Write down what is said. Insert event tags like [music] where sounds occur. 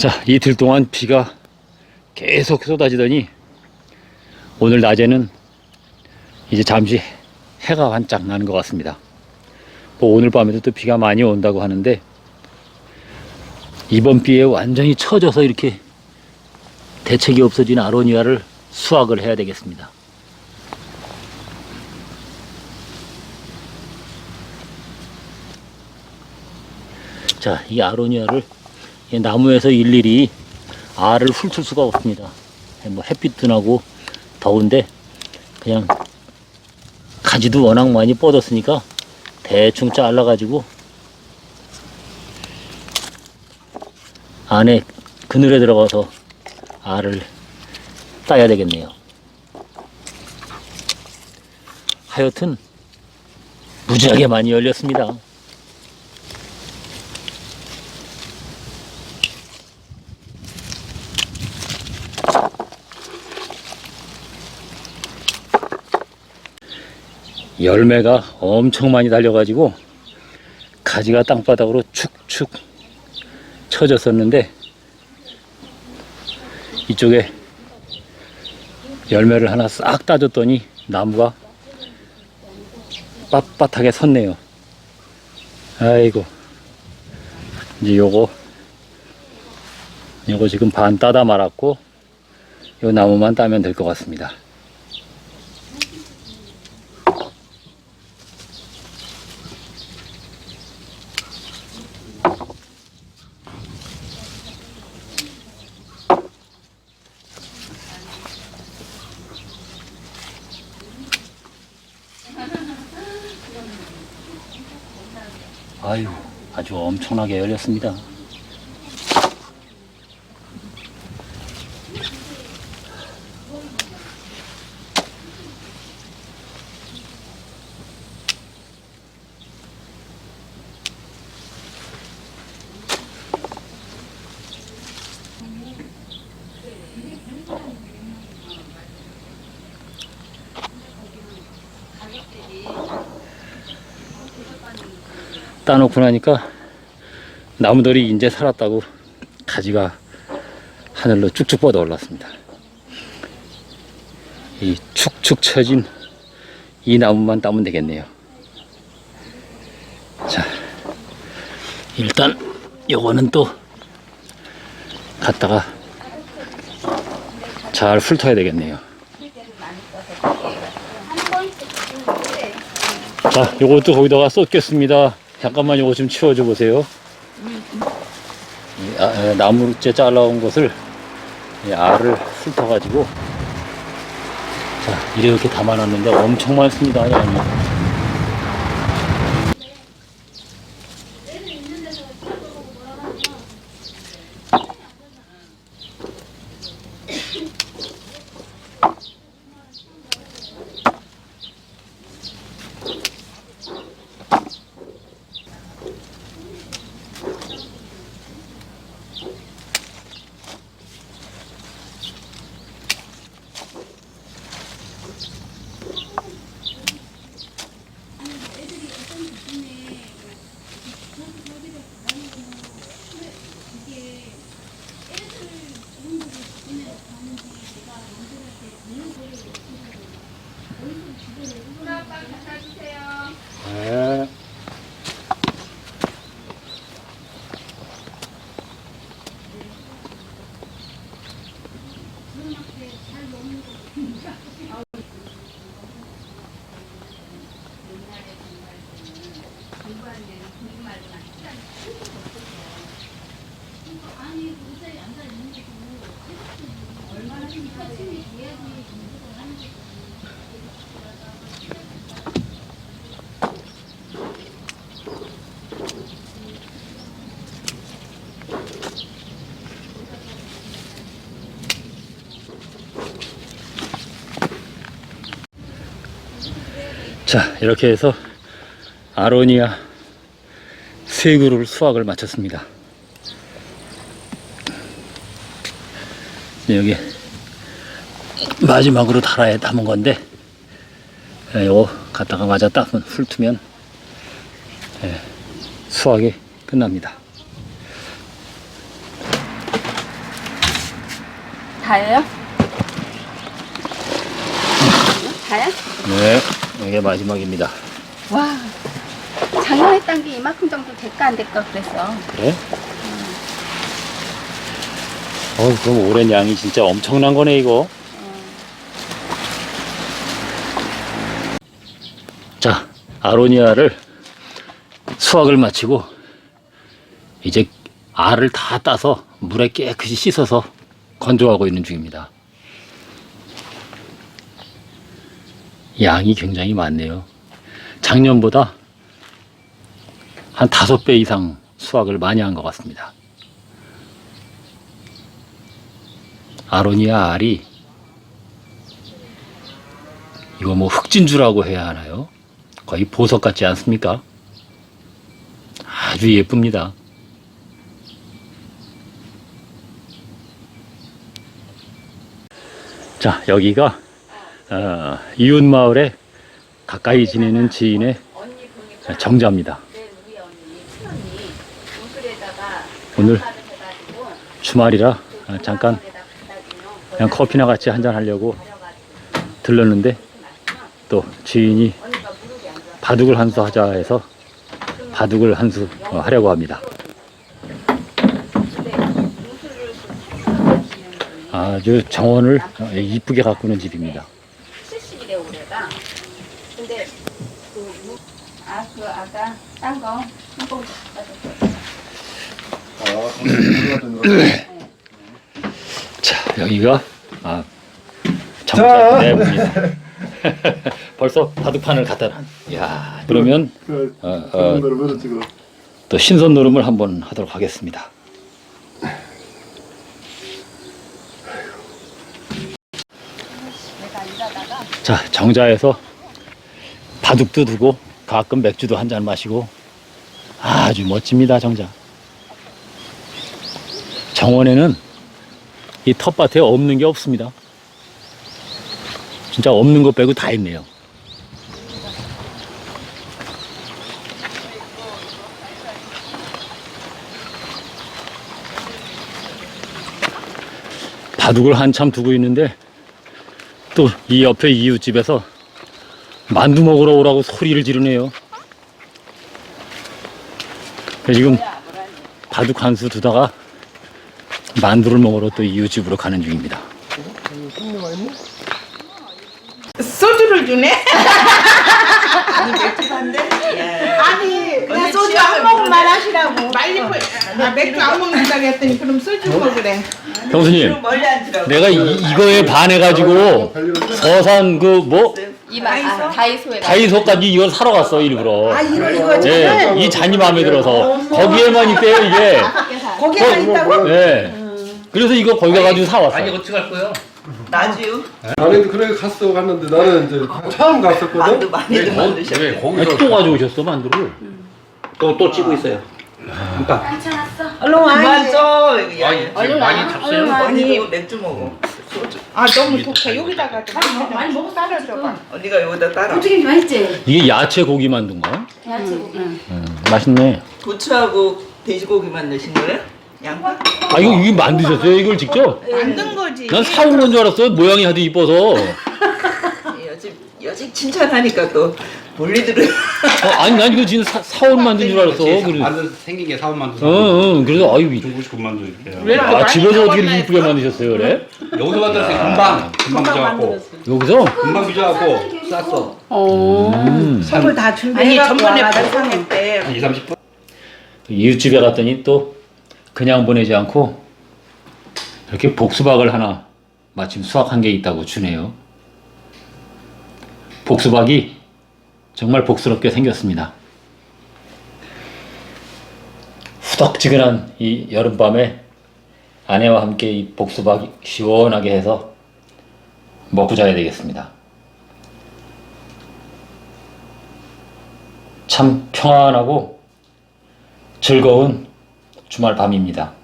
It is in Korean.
자, 이틀 동안 비가 계속 쏟아지더니 오늘 낮에는 이제 잠시 해가 반짝 나는 것 같습니다. 뭐 오늘 밤에도 또 비가 많이 온다고 하는데 이번 비에 완전히 처져서 이렇게 대책이 없어진 아로니아를 수확을 해야 되겠습니다. 자, 이 아로니아를 이 나무에서 일일이 알을 훑을 수가 없습니다. 뭐 햇빛도 나고 더운데 그냥 가지도 워낙 많이 뻗었으니까 대충 잘라가지고 안에 그늘에 들어가서 알을 따야 되겠네요. 하여튼 무지하게 많이 열렸습니다. 열매가 엄청 많이 달려가지고 가지가 땅바닥으로 축축 처졌었는데 이쪽에 열매를 하나 싹 따줬더니 나무가 빳빳하게 섰네요. 아이고 이제 요거 요거 지금 반 따다 말았고 요 나무만 따면 될 것 같습니다. 아유, 아주 엄청나게 열렸습니다. 따놓고 나니까 나무들이 이제 살았다고 가지가 하늘로 쭉쭉 뻗어 올랐습니다. 이 축축 처진 이 나무만 따면 되겠네요. 자, 일단 요거는 또 갖다가 잘 훑어야 되겠네요. 자, 요것도 거기다가 쏟겠습니다. 잠깐만 요거 좀 치워줘 보세요. 이 아, 아, 나무째 잘라온 것을 이 알을 훑어가지고 자 이렇게 담아놨는데 엄청 많습니다. 양이. 네. 자 이렇게 해서 아로니아 세 그루를 수확을 마쳤습니다. 네, 여기 마지막으로 달아야 담은 건데 예, 요거 갖다가 맞아 따면 훑으면 예, 수확이 끝납니다. 다예요? 다야? 네, 이게 마지막입니다. 와, 작년에 딴 게 이만큼 정도 될까 안 될까 그랬어. 그래? 어, 그럼 올해 양이 진짜 엄청난 거네, 이거. 자, 아로니아를 수확을 마치고, 이제 알을 다 따서 물에 깨끗이 씻어서 건조하고 있는 중입니다. 양이 굉장히 많네요. 작년보다 한 다섯 배 이상 수확을 많이 한 것 같습니다. 아로니아 알이 이거 뭐 흑진주라고 해야 하나요? 거의 보석 같지 않습니까? 아주 예쁩니다. 자, 여기가 어, 이웃 마을에 가까이 지내는 지인의 정자입니다. 오늘 주말이라 어, 잠깐 그냥 커피나 같이 한잔 하려고 들렀는데 또 지인이 바둑을 한 수 하자 해서 바둑을 한 수 하려고 합니다. 아주 정원을 어, 이쁘게 가꾸는 집입니다. 70이래 올해가. 근데 그 아, 그 아까 딴거 한번 갖다 줬어. 자, 여기가 아, 정자 내부입니다. [laughs] 벌써 바둑판을 갖다 놨. 야, 그러면 그 어, 어, 정도로 물어 지금 또 신선 노름을 한번 하도록 하겠습니다. 자, 정자에서 바둑도 두고 가끔 맥주도 한 잔 마시고 아주 멋집니다, 정자. 정원에는 이 텃밭에 없는 게 없습니다. 진짜 없는 것 빼고 다 있네요. 바둑을 한참 두고 있는데 또 이 옆에 이웃집에서 만두 먹으러 오라고 소리를 지르네요. 지금 바둑 한 수 두다가 만두를 먹으러 또 이웃집으로 가는 중입니다. 주네? 아니 그냥 언니 소주 취향을 안 먹으면 모르네. 말하시라고 빨리 보 아, 맥주 안 먹는다고 했더니 그럼 소주 먹으래 형수님, 멀리 앉으라고 내가 이, 이거에 반해가지고 서산 그 뭐 이만 아, 다이소에 다이소까지 이걸 사러 갔어 일부러. 아 이거 이거 예, 이 잔이 마음에 들어서 거기에만 있대요 이게. 거기에만 있다고? 예. 그래서 이거 거기 가가지고 사왔어. 나지요 나는 그래 갔어 갔는데 나는 이제 처음 갔었거든. 만두 많이들 만드셨네 아니, 또 가져오셨어 만두를. 또, 또 찍고 있어요. 괜찮았어. 얼른 와 그만 이제. 줘 여기 얼른 많이 잡어요. 많이 맥주 먹어 소주 아 너무 좋다 여기다가 좀 많이 먹었어. 따라줘봐 언니가 여기다 따라 어떻게 맛있지? 이게 야채 고기 만두인가? 야채 고기. 음, 맛있네. 고추하고 돼지고기만 넣으신 거예요? 양파? 아 이거 이게 만드셨어요 이걸 직접? 만든 거지 난 사온 건 줄 알았어요. 모양이 하도 이뻐서. 어, 여집 여집 칭찬하니까 또 몰리들은 아니 난 이거 지금 사, 사온 만든 줄 알았어. 그래. 만두 생긴 게 사원 만두. 어, 어, 그래서 아유 이- 중국식 만두 이렇게. 왜 이렇게 아 많이 집에서 어떻게 이렇게 이쁘게 만드셨어요, 그래? 여기서 만들었어요. 금방. 금방 빚어갖고. 여기서? 금방 빚어갖고 쌌어. 음. 선물 다 아니 준비해갖고 전번에 와가지고. 발상했대 한 2, 30분? 이웃집에 갔더니 또 그냥 보내지 않고 이렇게 복수박을 하나 마침 수확한 게 있다고 주네요. 복수박이 정말 복스럽게 생겼습니다. 후덕지근한 이 여름밤에 아내와 함께 이 복수박 시원하게 해서 먹고 자야 되겠습니다. 참 평안하고 즐거운 주말 밤입니다.